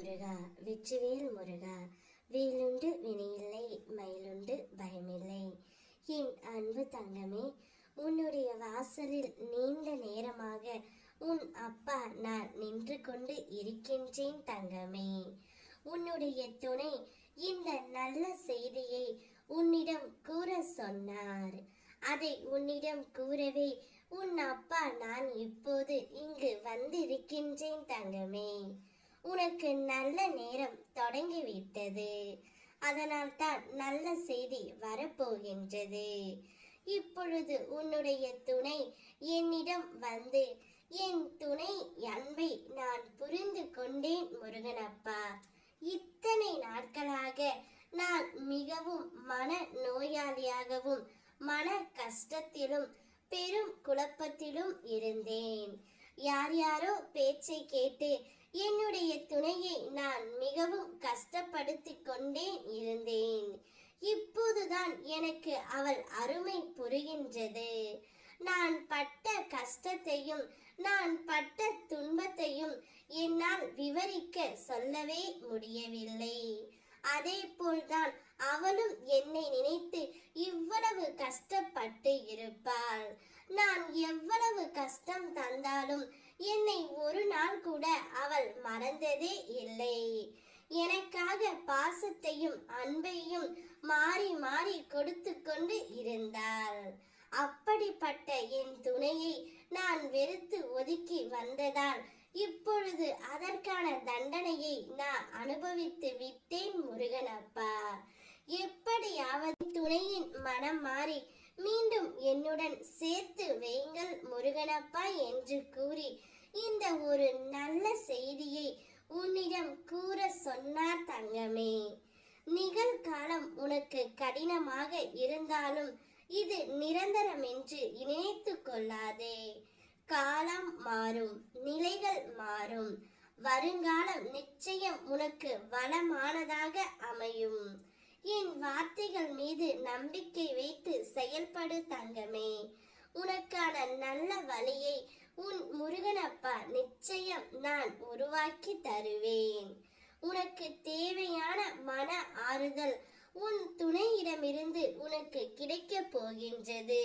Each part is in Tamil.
முருகா வெற்றிவேல் முருகா வேலுண்டு வினையில்லை மயிலுண்டு பயமில்லை. என் அன்பு தங்கமே உன்னுடைய வாசலில் நீண்ட நேரமாக உன் அப்பா நான் நின்று கொண்டு இருக்கின்றேன் தங்கமே. உன்னுடைய துணை இந்த நல்ல செய்தியை உன்னிடம் கூற சொன்னார். அதை உன்னிடம் கூறவே உன் அப்பா நான் இப்போது இங்கு வந்திருக்கின்றேன் தங்கமே. உனக்கு நல்ல நேரம் தொடங்கிவிட்டது. அதனால் தான் நல்ல செய்தி வரப்போகின்றது. இப்பொழுது உன்னுடைய துணை என்னிடம் வந்து என் துணை அன்பை நான் புரிந்து கொண்டேன் முருகனப்பா. இத்தனை நாட்களாக நான் மிகவும் மன நோயாளியாகவும் மன கஷ்டத்திலும் பெரும் குழப்பத்திலும் இருந்தேன். யார் யாரோ பேச்சை கேட்டு என்னுடைய துணையை நான் மிகவும் கஷ்டப்படுத்தி கொண்டேன் இருந்தேன். இப்போதுதான் எனக்கு அவள் அருமை புரிகின்றது. நான் பட்ட கஷ்டத்தையும் நான் பட்ட துன்பத்தையும் என்னால் விவரிக்க சொல்லவே முடியவில்லை. அதே போல்தான் அவளும் என்னை நினைத்து இவ்வளவு கஷ்டப்பட்டு இருப்பாள். நான் எவ்வளவு கஷ்டம் தந்தாலும் என்னை ஒரு நாள் கூட அவள் மறந்ததே இல்லை. எனக்காக பாசத்தையும் அன்பையும் மாறி மாறி கொடுத்து கொண்டு இருந்தாள். அப்படிப்பட்ட என் துணையை நான் வெறுத்து ஒதுக்கி வந்ததால் இப்பொழுது அதற்கான தண்டனையை நான் அனுபவித்து விட்டேன் முருகனப்பா. எப்படியாவது துணையின் மனம் மாறி மீண்டும் என்னுடன் சேர்த்து வையுங்கள் முருகனப்பா என்று கூறி இந்த ஒரு நல்ல செய்தியை உன்னிடம் கூற சொன்னார் தங்கமே. நிகழ்காலம் உனக்கு கடினமாக இருந்தாலும் இது நிரந்தரம் என்று நினைத்து கொள்ளாதே. காலம் மாறும் நிலைகள் மாறும். வருங்காலம் நிச்சயம் உனக்கு வளமானதாக அமையும். என் வார்த்தைகள் மீது நம்பிக்கை வைத்து செயல்படு தங்கமே. உனக்கான நல்ல வழியை உன் முருகனப்பா நிச்சயம் நான் உருவாக்கி தருவேன். உனக்கு தேவையான மன ஆறுதல் உன் துணையிடமிருந்து உனக்கு கிடைக்க போகின்றது.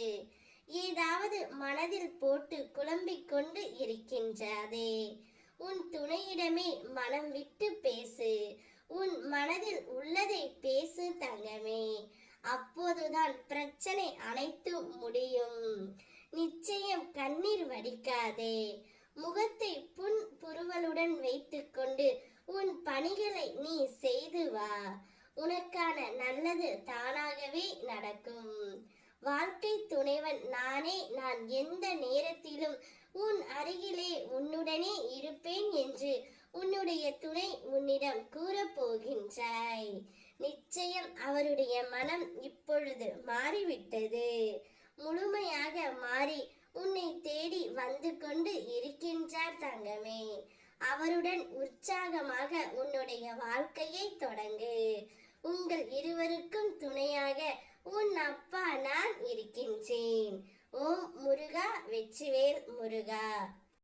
ஏதாவது மனதில் போட்டு குழம்பிக் கொண்டு இருக்கின்றதே. உன் துணையிடமே மனம் விட்டு பேசு உன் மனதில் உள்ளதை பேசு தங்கமே அப்போதுதான் பிரச்சனை அனைத்தும் முடியும் நிச்சயம் கண்ணீர் வடிக்காதே. முகத்தை புன் புருவலுடன் வைத்துக்கொண்டு உன் பணிகளை நீ செய்து வா. உனக்கான நல்லது தானாகவே நடக்கும். வாழ்க்கை துணைவன் நானே. நான் எந்த நேரத்திலும் உன் அருகிலே உன்னுடனே இருப்பேன் என்று உன்னுடைய துணை உன்னிடம் கூறப்போகின்றாய். நிச்சயம் அவருடைய மனம் இப்பொழுது மாறிவிட்டது. முழுமையாக மாறி உன்னை தேடி வந்து கொண்டு இருக்கின்றார் தங்கமே. அவருடன் உற்சாகமாக உன்னுடைய வாழ்க்கையை தொடங்கு. உங்கள் இருவருக்கும் துணையாக உன் அப்பா நான் இருக்கின்றேன். ஓம் முருகா வெற்றிவேல் முருகா.